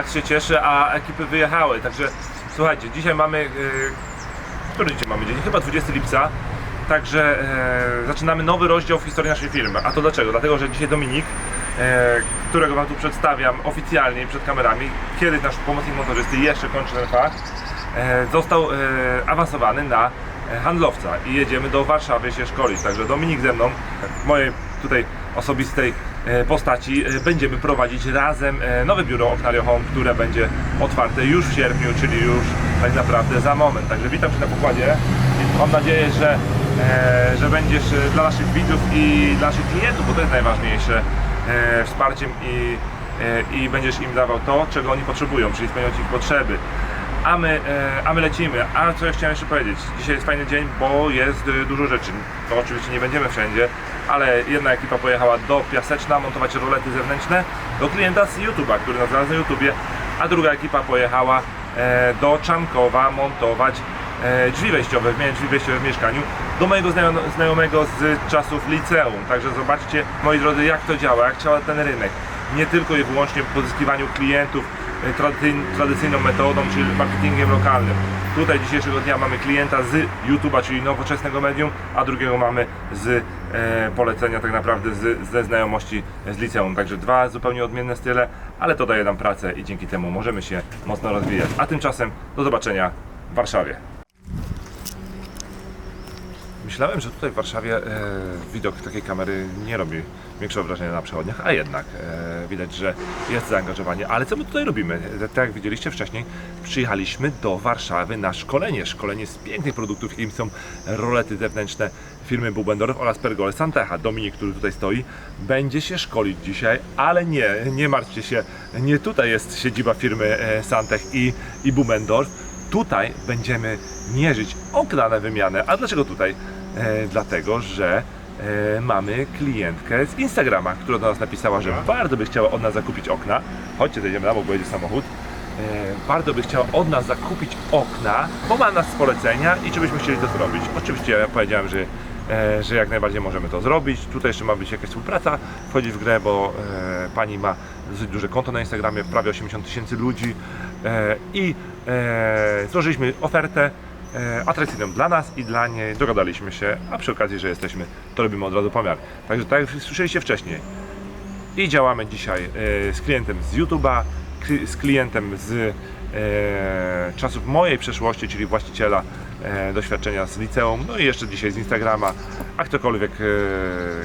Max się cieszy, a ekipy wyjechały. Także słuchajcie, dzisiaj mamy. e, który dzisiaj mamy dzień? Chyba 20 lipca. Także e, zaczynamy nowy rozdział w historii naszej firmy. A to dlaczego? Dlatego, że dzisiaj Dominik, e, którego Wam tu przedstawiam oficjalnie przed kamerami, kiedyś nasz pomocnik motorzysty, jeszcze kończy ten fakt, został awansowany na handlowca i jedziemy do Warszawy się szkolić. Także Dominik ze mną, mojej tutaj osobistej postaci, e, będziemy prowadzić razem e, nowe biuro Octario Home, które będzie otwarte już w sierpniu, czyli już tak naprawdę za moment. Także witam Cię na pokładzie mam nadzieję, że, e, że będziesz e, dla naszych widzów i dla naszych klientów, bo to jest najważniejsze, e, wsparciem i, e, i będziesz im dawał to, czego oni potrzebują, czyli spełniać ich potrzeby. A my, e, a my lecimy. A co ja chciałem jeszcze powiedzieć? Dzisiaj jest fajny dzień, bo jest e, dużo rzeczy. To oczywiście nie będziemy wszędzie, ale jedna ekipa pojechała do Piaseczna montować rolety zewnętrzne do klienta z YouTube'a, który nas znalazł na YouTubie, a druga ekipa pojechała e, do Czankowa montować drzwi wejściowe, miałem drzwi wejściowe w mieszkaniu do mojego znajo- znajomego z czasów liceum. Także zobaczcie, moi drodzy, jak to działa, jak działa ten rynek. Nie tylko i wyłącznie w pozyskiwaniu klientów tradycyjną metodą, czyli marketingiem lokalnym. Tutaj dzisiejszego dnia mamy klienta z YouTube'a, czyli nowoczesnego medium, a drugiego mamy z e, polecenia tak naprawdę z, ze znajomości z liceum. Także dwa zupełnie odmienne style, ale to daje nam pracę i dzięki temu możemy się mocno rozwijać. A tymczasem do zobaczenia w Warszawie. Myślałem, że tutaj w Warszawie e, widok takiej kamery nie robi większego wrażenia na przechodniach, a jednak e, widać, że jest zaangażowanie. Ale co my tutaj robimy? E, Tak jak widzieliście wcześniej, przyjechaliśmy do Warszawy na szkolenie. Szkolenie z pięknych produktów, jakimi są rolety zewnętrzne firmy Bubendorf oraz Pergole Santecha. Dominik, który tutaj stoi, będzie się szkolić dzisiaj, ale nie, nie martwcie się, nie tutaj jest siedziba firmy e, Santech i, i Bubendorf. Tutaj będziemy mierzyć okna na wymianę. A dlaczego tutaj? E, dlatego, że e, mamy klientkę z Instagrama, która do nas napisała, że bardzo by chciała od nas zakupić okna. Chodźcie, zejdziemy na bok, bo jedzie samochód. E, bardzo by chciała od nas zakupić okna, bo ma nas z polecenia i czy byśmy chcieli to zrobić. Oczywiście ja powiedziałem, że, że jak najbardziej możemy to zrobić. Tutaj jeszcze ma być jakaś współpraca wchodzić w grę, bo e, pani ma dosyć duże konto na Instagramie, prawie 80 tysięcy ludzi e, i e, złożyliśmy ofertę atrakcyjną dla nas i dla niej. Dogadaliśmy się, a przy okazji, że jesteśmy, to robimy od razu pomiar. Także tak jak słyszeliście wcześniej, i działamy dzisiaj e, z klientem z YouTube'a, z klientem z e, czasów mojej przeszłości, czyli właściciela e, doświadczenia z liceum, no i jeszcze dzisiaj z Instagrama, a ktokolwiek, e,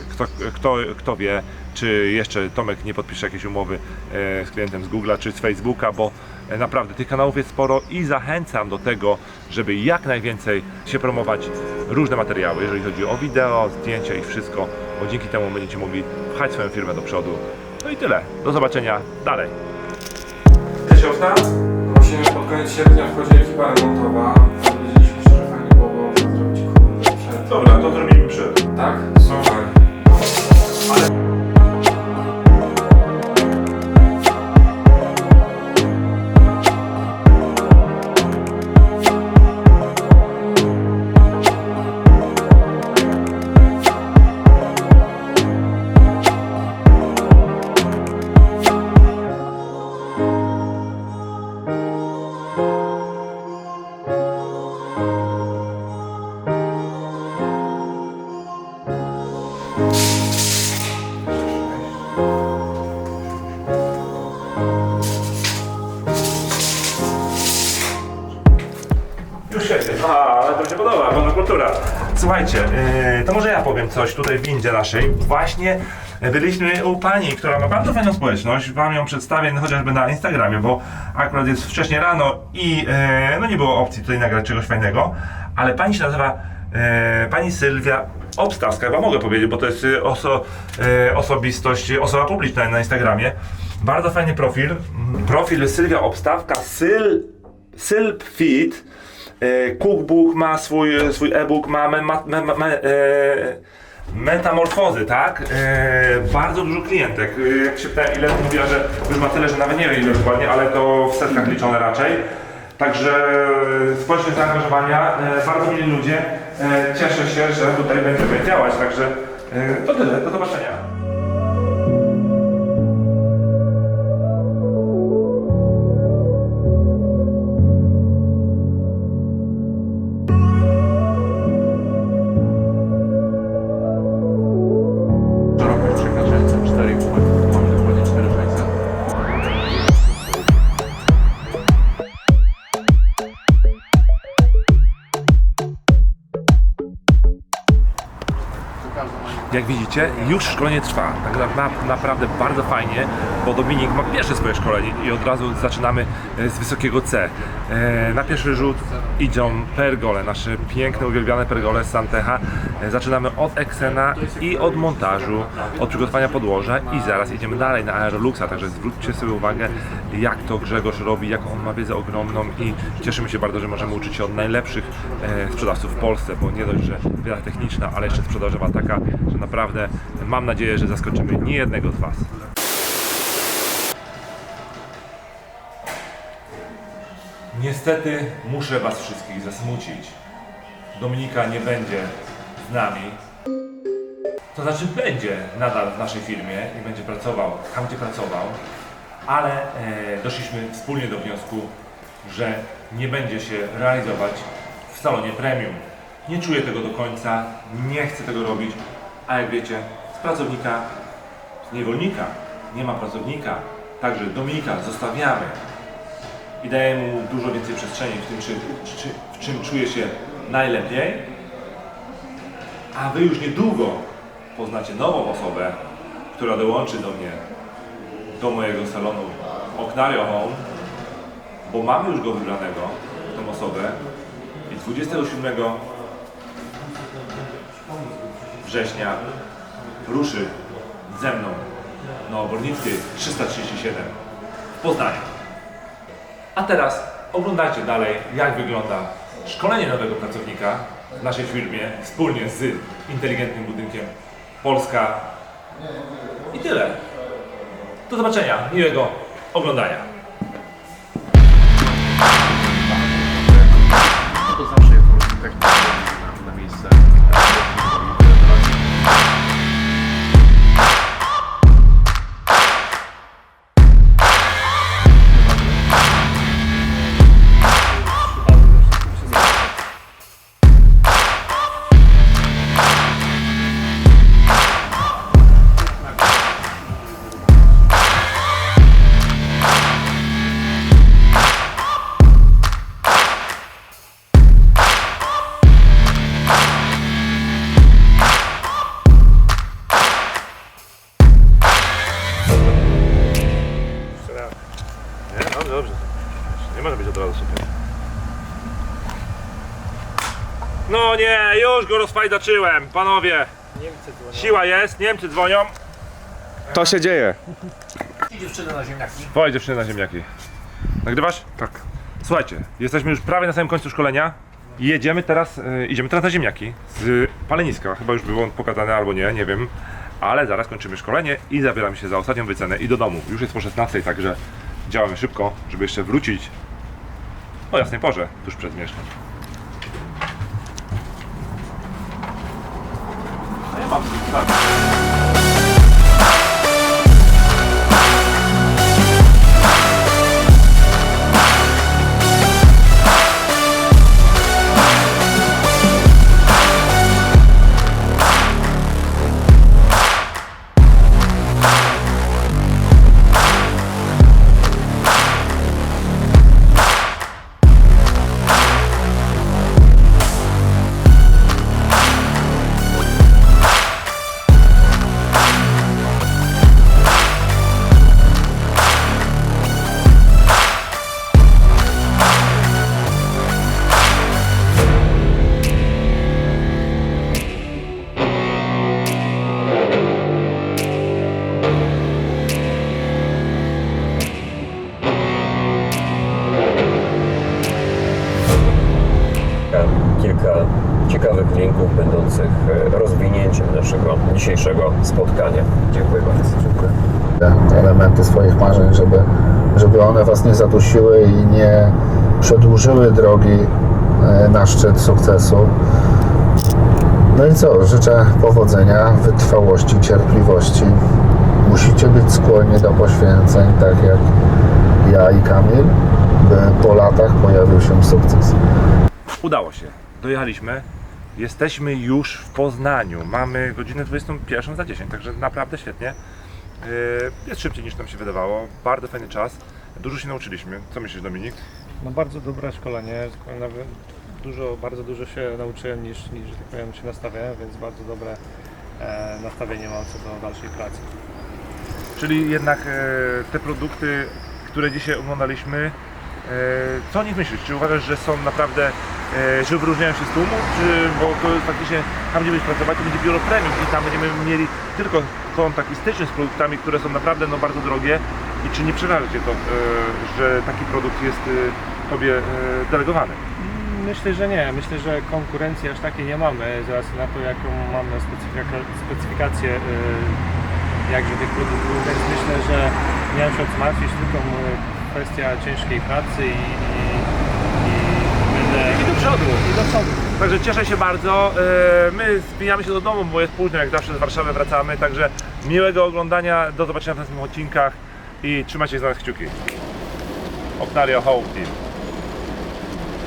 kto, kto, kto wie, czy jeszcze Tomek nie podpisze jakiejś umowy e, z klientem z Google'a czy z Facebooka, bo e, naprawdę tych kanałów jest sporo i zachęcam do tego, żeby jak najwięcej się promować różne materiały, jeżeli chodzi o wideo, zdjęcia i wszystko, bo dzięki temu będziecie mogli pchać swoją firmę do przodu. No i tyle. Do zobaczenia dalej. Jesteś okna? Właśnie pod koniec sierpnia wchodzi ekipa remontowa. Powiedzieliśmy że fajnie byłoby zrobić kurde przed. Dobra, to zrobimy przed. Tak? Super. Kultura. Słuchajcie, yy, to może ja powiem coś tutaj w windzie naszej. Właśnie byliśmy u pani, która ma bardzo fajną społeczność. Wam ją przedstawię no, chociażby na Instagramie, bo akurat jest wcześnie rano i yy, no nie było opcji tutaj nagrać czegoś fajnego. Ale pani się nazywa pani Sylwia Obstawska, chyba mogę powiedzieć, bo to jest oso, osobistość, osoba publiczna na Instagramie. Bardzo fajny profil. Mm, Profil Sylwia Obstawka, Syl, Sylp Fit. E, Cookbook ma swój, swój e-book, ma me, ma, me, me, e, metamorfozy, tak? E, bardzo dużo klientek. E, jak się pytałem ile, mówiła, że już ma tyle, że nawet nie wiem ile dokładnie, ale to w setkach liczone raczej. Także społeczność zaangażowania, e, bardzo mili ludzie. E, cieszę się, że tutaj będziemy działać, także e, to tyle, do zobaczenia. Jak widzicie, już szkolenie trwa. Tak na, na, naprawdę bardzo fajnie, bo Dominik ma pierwsze swoje szkolenie i od razu zaczynamy e, z wysokiego C. E, Na pierwszy rzut idą pergole, nasze piękne, uwielbiane pergole z Santecha. E, Zaczynamy od Exena i od montażu, od przygotowania podłoża i zaraz idziemy dalej na Aeroluxa, także zwróćcie sobie uwagę, jak to Grzegorz robi, jak on ma wiedzę ogromną i cieszymy się bardzo, że możemy uczyć się od najlepszych sprzedawców w Polsce, bo nie dość, że wiedza techniczna, ale jeszcze sprzedażowa taka, że naprawdę mam nadzieję, że zaskoczymy niejednego z Was. Niestety muszę Was wszystkich zasmucić. Dominika nie będzie z nami. To znaczy będzie nadal w naszej firmie i będzie pracował tam, gdzie pracował, ale e, doszliśmy wspólnie do wniosku, że nie będzie się realizować w salonie premium. Nie czuję tego do końca, nie chcę tego robić, a jak wiecie, z pracownika, z niewolnika nie ma pracownika, także Dominika zostawiamy. I dajemy mu dużo więcej przestrzeni w tym, czy, czy, w czym czuje się najlepiej, a Wy już niedługo poznacie nową osobę, która dołączy do mnie, do mojego salonu Oknario Home, bo mamy już go wybranego, tą osobę. I 27 września ruszy ze mną na Obornickiej 337 w Poznaniu. A teraz oglądajcie dalej, jak wygląda szkolenie nowego pracownika w naszej firmie wspólnie z inteligentnym budynkiem Polska. I tyle. Do zobaczenia, miłego oglądania. No nie, już go rozfajdaczyłem, panowie. Siła jest, Niemcy dzwonią. To się dzieje. Wołaj dziewczyny na ziemniaki. Nagrywasz? Tak. Słuchajcie, jesteśmy już prawie na samym końcu szkolenia. I Jedziemy teraz, y, idziemy teraz na ziemniaki z paleniska. Chyba już było pokazane albo nie, nie wiem. Ale zaraz kończymy szkolenie i zabieramy się za ostatnią wycenę i do domu. Już jest po 16, także działamy szybko, żeby jeszcze wrócić o jasnej porze, tuż przed zmierzchem. No ja kilka ciekawych linków będących e, rozwinięciem naszego dzisiejszego spotkania. Dziękuję bardzo. Dziękuję. elementy swoich marzeń, żeby, żeby one Was nie zadusiły i nie przedłużyły drogi e, na szczyt sukcesu. No i co? Życzę powodzenia, wytrwałości, cierpliwości. Musicie być skłonni do poświęceń, tak jak ja i Kamil, by po latach pojawił się sukces. Udało się. Dojechaliśmy. Jesteśmy już w Poznaniu. Mamy godzinę 21 za 10, także naprawdę świetnie. Yy, Jest szybciej niż nam się wydawało. Bardzo fajny czas. Dużo się nauczyliśmy. Co myślisz, Dominik? No bardzo dobre szkolenie, nawet dużo, bardzo dużo się nauczyłem niż, niż tak powiem, się nastawiałem, więc bardzo dobre e, nastawienie mam co do dalszej pracy. Czyli jednak e, te produkty, które dzisiaj oglądaliśmy, co o nich myślisz? Czy uważasz, że są naprawdę, e, że wyróżniają się z tłumu? Czy, bo to jest faktycznie, tam gdzie będziesz pracować, to będzie biuro premium i tam będziemy mieli tylko kontakt i styczność z produktami, które są naprawdę no, bardzo drogie. I czy nie przeraża Cię to, e, że taki produkt jest e, Tobie e, delegowany? Myślę, że nie. Myślę, że konkurencji aż takiej nie mamy, z racji na to, jaką mamy specyfika- specyfikację jakże tych produktów, więc myślę, że nie mam się o co martwić, tylko kwestia ciężkiej pracy i, i, i będę... I do przodu. I do przodu. Także cieszę się bardzo. E, My zbijamy się do domu, bo jest późno, jak zawsze z Warszawy wracamy. Także miłego oglądania, do zobaczenia w następnych odcinkach i trzymajcie za nas kciuki. Optario Home Team.